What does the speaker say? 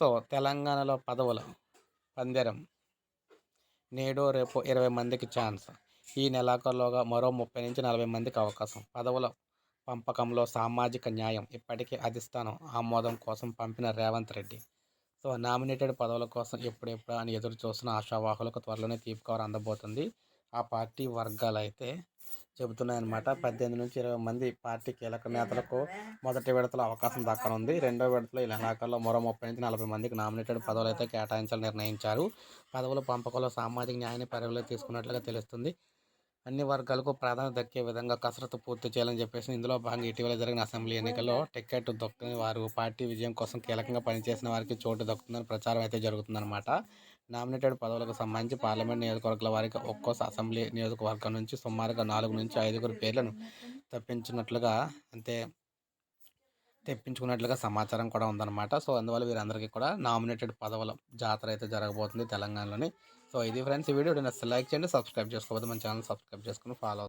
So తెలంగాణలో పదవుల. పందెరం. నేడు రేపు ఇరవై మందికి ఛాన్స్. ఈ నెలాఖరులోగా మరో ముప్పై నుంచి నలభై మందికి అవకాశం. పదవుల పంపకంలో సామాజిక న్యాయం ఇప్పటికే అధిష్టానం ఆమోదం కోసం పంపిన రేవంత్ రెడ్డి. సో నామినేటెడ్ పదవుల కోసం ఎప్పుడెప్పుడు అని ఎదురు చూస్తున్న ఆశావాహులకు త్వరలోనే తీపి కవర్ అందబోతుంది. ఆ పార్టీ వర్గాలు అయితే చెబుతున్నాయన్నమాట. పద్దెనిమిది నుంచి ఇరవై మంది పార్టీ కీలక నేతలకు మొదటి విడతలో అవకాశం దక్కనుంది రెండో విడతలో ఈ నెలాఖరులో మరో ముప్పై నుంచి నలభై మందికి నామినేటెడ్ పదవులు అయితే కేటాయించాలని నిర్ణయించారు. పదవుల పంపకంలో సామాజిక న్యాయాన్ని పరిగణలో తీసుకున్నట్లుగా తెలుస్తుంది. అన్ని వర్గాలకు ప్రాధాన్యత దక్కే విధంగా కసరత్తు పూర్తి చేయాలని చెప్పేసి ఇందులో భాగంగా ఇటీవల జరిగిన అసెంబ్లీ ఎన్నికల్లో టికెట్ దొక్కని వారు పార్టీ విజయం కోసం కీలకంగా పనిచేసిన వారికి చోటు దక్కుతుందని ప్రచారం అయితే జరుగుతుందన్నమాట. నామినేటెడ్ పదవులకు సంబంధించి పార్లమెంట్ నియోజకవర్గాల వారికి ఒక్కో అసెంబ్లీ నియోజకవర్గం నుంచి సుమారుగా నాలుగు నుంచి ఐదుగురు పేర్లను తప్పించినట్లుగా అంటే తెప్పించుకున్నట్లుగా సమాచారం కూడా ఉందన్నమాట. సో అందువల్ల వీరందరికీ కూడా నామినేటెడ్ పదవుల జాతర అయితే జరగబోతుంది తెలంగాణలోని. సో ఇది ఫ్రెండ్స్ ఈ వీడియో నచ్చితే లైక్ చేయండి సబ్స్క్రైబ్ చేసుకోవద్దు మన ఛానల్ సబ్స్క్రైబ్ చేసుకుని ఫాలో